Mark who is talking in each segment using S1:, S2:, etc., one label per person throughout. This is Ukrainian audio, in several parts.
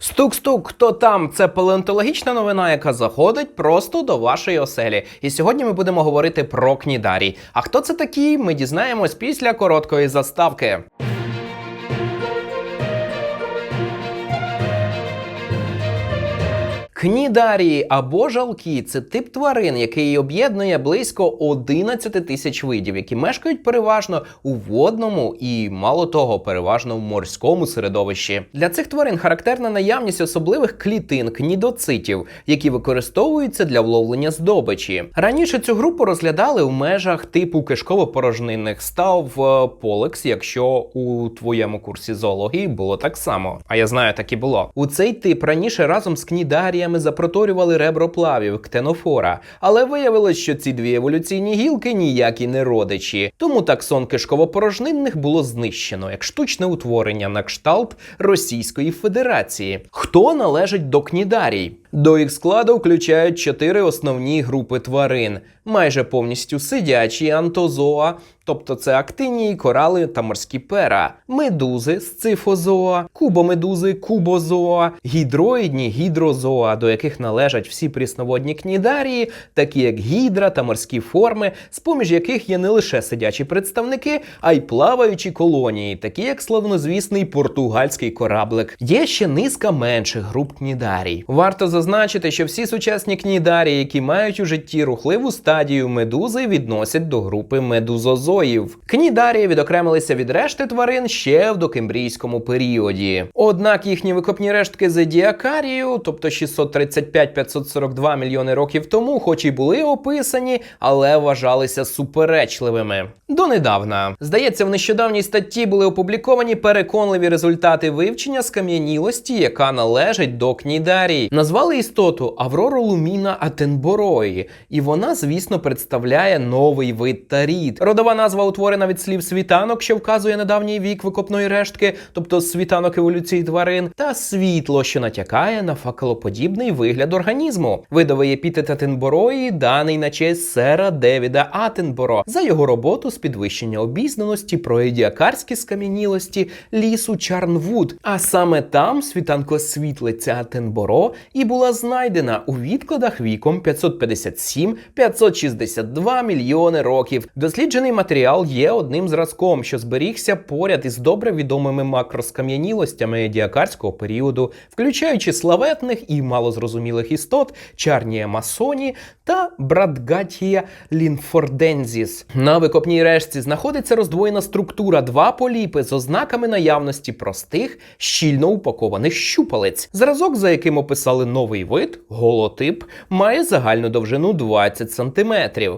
S1: Стук-стук, хто там? Це палеонтологічна новина, яка заходить просто до вашої оселі. І сьогодні ми будемо говорити про кнідарій. А хто це такі? Ми дізнаємось після короткої заставки. Кнідарії або жалки це тип тварин, який об'єднує близько 11 тисяч видів, які мешкають переважно у водному і, мало того, переважно в морському середовищі. Для цих тварин характерна наявність особливих клітин кнідоцитів, які використовуються для вловлення здобичі. Раніше цю групу розглядали у межах типу кишково-порожнинних став е, полекс, якщо у твоєму курсі зоології було так само. А я знаю, так і було. У цей тип раніше разом з кнідаріями запроторювали реброплавів ктенофора, але виявилось, що ці дві еволюційні гілки ніякі не родичі. Тому таксон кишково-порожнинних було знищено як штучне утворення на кшталт Російської Федерації. Хто належить до кнідарій? До їх складу включають чотири основні групи тварин, майже повністю сидячі антозоа, тобто це актинії, корали та морські пера, медузи сцифозоа, кубомедузи, кубозоа, гідроїдні гідрозоа, до яких належать всі прісноводні кнідарії, такі як гідра та морські форми, з поміж яких є не лише сидячі представники, а й плаваючі колонії, такі як славнозвісний португальський кораблик. Є ще низка менших груп кнідарій. Варто зазначити, що всі сучасні кнідарії, які мають у житті рухливу стадію медузи, відносять до групи медузозоїв. Кнідарії відокремилися від решти тварин ще в докембрійському періоді. Однак їхні викопні рештки зодіакарію, тобто 635-542 мільйони років тому, хоч і були описані, але вважалися суперечливими. Донедавна. Здається, в нещодавній статті були опубліковані переконливі результати вивчення скам'янілості, яка належить до кнідарій. Назвали істоту Аврору Луміна Атенборої, і вона, звісно, представляє новий вид тарід. Родова назва утворена від слів світанок, що вказує на давній вік викопної рештки, тобто світанок еволюції тварин, та світло, що натякає на факелоподібний вигляд організму. Видовий епітет Атенборої даний на честь сера Девіда Атенборо за його роботу з підвищення обізнаності про едіакарські скам'янілості лісу Чарнвуд. А саме там світанкосвітлиця Атенборо і була знайдена у відкладах віком 557-562 мільйони років. Досліджений матеріал є одним зразком, що зберігся поряд із добре відомими макроскам'янілостями едіакарського періоду, включаючи славетних і малозрозумілих істот Чарнія масоні та Брадгатія лінфордензіс. На викопній решті знаходиться роздвоєна структура два поліпи з ознаками наявності простих, щільно упакованих щупалець. Зразок, за яким описали новий вид, голотип, має загальну довжину 20 см.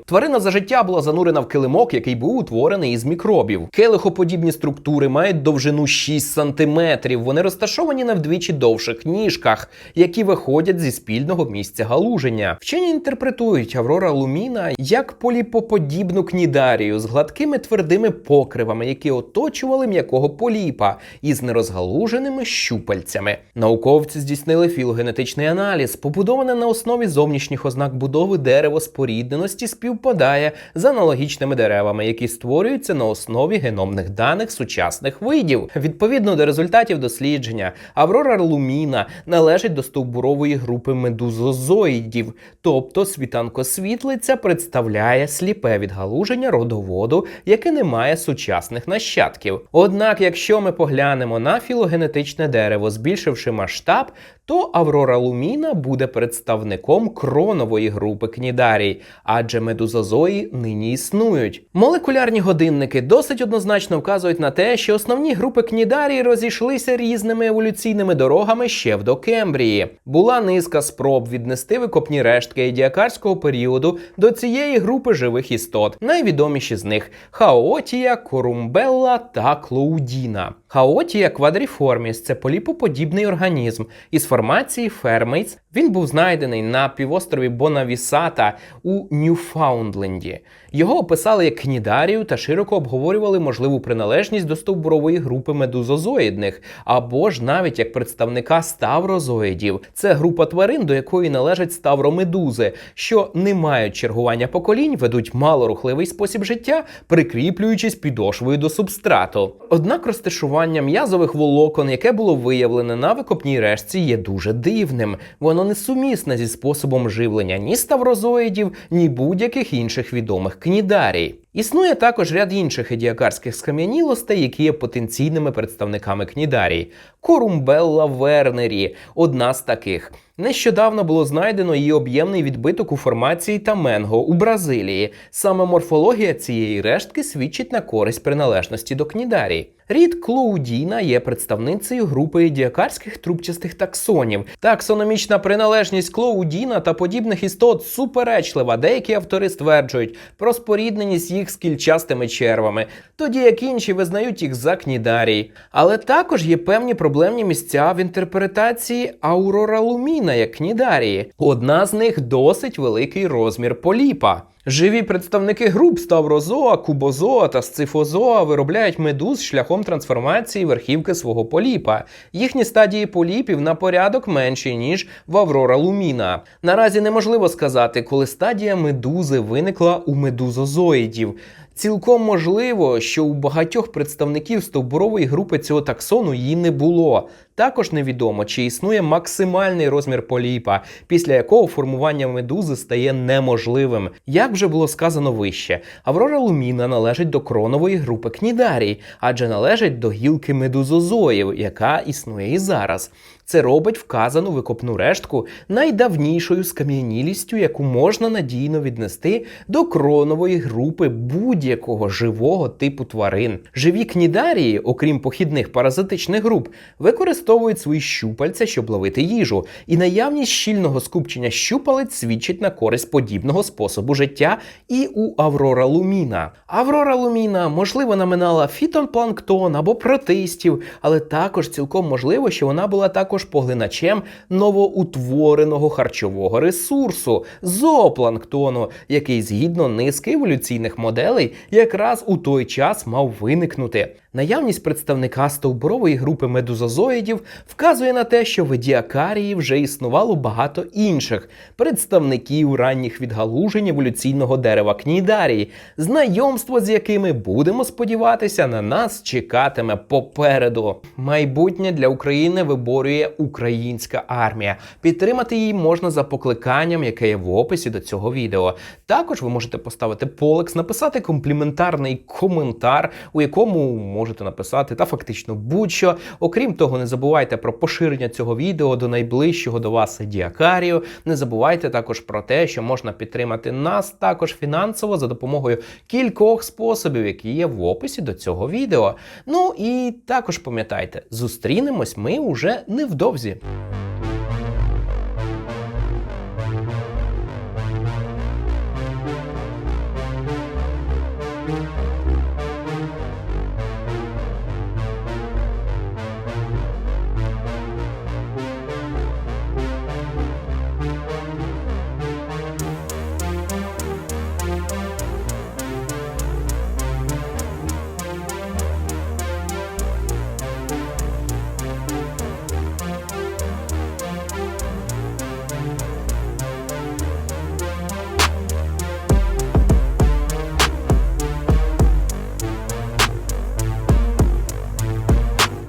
S1: Тварина за життя була занурена в килимок, який був утворений із мікробів. Келихоподібні структури мають довжину 6 см. Вони розташовані на вдвічі довших ніжках, які виходять зі спільного місця галуження. Вчені інтерпретують Аврора Луміна як поліпоподібну кнідарію з гладкими твердими покривами, які оточували м'якого поліпа із нерозгалуженими щупальцями. Науковці здійснили філогенетичний аналіз, побудований на основі зовнішніх ознак будови дерево спорідненості співпадає з аналогічними деревами, які створюються на основі геномних даних сучасних видів. Відповідно до результатів дослідження, Аврора луміна належить до стовбурової групи медузозоїдів, тобто світанкосвітлиця представляє сліпе відгалуження родоводу, яке не має сучасних нащадків. Однак, якщо ми поглянемо на філогенетичне дерево, збільшивши масштаб, то Аврора луміна буде представником кронової групи кнідарій, адже медузозої нині існують. Молекулярні годинники досить однозначно вказують на те, що основні групи кнідарій розійшлися різними еволюційними дорогами ще в докембрії. Була низка спроб віднести викопні рештки едіакарського періоду до цієї групи живих істот. Найвідоміші з них хаотія, корумбелла та клоудіна. Хаотія квадріформіс це поліпоподібний організм із формації фермейц. Він був знайдений на півострові Бонавісата у Ньюфаундленді. Його описали як кнідарій кнідарію та широко обговорювали можливу приналежність до стовбурової групи медузозоїдних, або ж навіть як представника ставрозоїдів. Це група тварин, до якої належать ставромедузи, що не мають чергування поколінь, ведуть малорухливий спосіб життя, прикріплюючись підошвою до субстрату. Однак розташування м'язових волокон, яке було виявлене на викопній решці, є дуже дивним. Воно не сумісне зі способом живлення ні ставрозоїдів, ні будь-яких інших відомих кнідарій. Існує також ряд інших едіакарських скам'янілостей, які є потенційними представниками кнідарії. Корумбелла вернері одна з таких. Нещодавно було знайдено її об'ємний відбиток у формації Таменго у Бразилії. Саме морфологія цієї рештки свідчить на користь приналежності до кнідарій. Рід Клоудіна є представницею групи діакарських трубчастих таксонів. Таксономічна приналежність Клоудіна та подібних істот суперечлива. Деякі автори стверджують про спорідненість їх з кільчастими червами, тоді як інші визнають їх за кнідарій. Але також є певні проблемні місця в інтерпретації Аурора Луміна як кнідарії. Одна з них досить великий розмір поліпа. Живі представники груп ставрозоа, кубозоа та сцифозоа виробляють медуз шляхом трансформації верхівки свого поліпа. Їхні стадії поліпів на порядок менші, ніж в Аврора Луміна. Наразі неможливо сказати, коли стадія медузи виникла у медузозоїдів. Цілком можливо, що у багатьох представників стовбурової групи цього таксону її не було. Також невідомо, чи існує максимальний розмір поліпа, після якого формування медузи стає неможливим. Як вже було сказано вище, Аврора Луміна належить до кронової групи кнідарій, адже належить до гілки медузозоїв, яка існує і зараз. Це робить вказану викопну рештку найдавнішою скам'янілістю, яку можна надійно віднести до кронової групи будь-якого живого типу тварин. Живі кнідарії, окрім похідних паразитичних груп, використовують свої щупальця, щоб ловити їжу, і наявність щільного скупчення щупалець свідчить на користь подібного способу життя і у Аврора Луміна. Аврора Луміна, можливо, наминала фітонпланктон або протистів, але також цілком можливо, що вона була також поглиначем новоутвореного харчового ресурсу зоопланктону, який згідно низки еволюційних моделей якраз у той час мав виникнути. Наявність представника стовбурової групи медузозоїдів вказує на те, що в едіакарії вже існувало багато інших представників ранніх відгалужень еволюційного дерева кнідарії, знайомство з якими будемо сподіватися на нас чекатиме попереду. Майбутнє для України виборює українська армія. Підтримати її можна за покликанням, яке є в описі до цього відео. Також ви можете поставити полекс, написати компліментарний коментар, у якому можете написати та фактично будь-що. Окрім того, не забувайте про поширення цього відео до найближчого до вас діакарію. Не забувайте також про те, що можна підтримати нас також фінансово за допомогою кількох способів, які є в описі до цього відео. Ну і також пам'ятайте, зустрінемось ми уже невдовзі.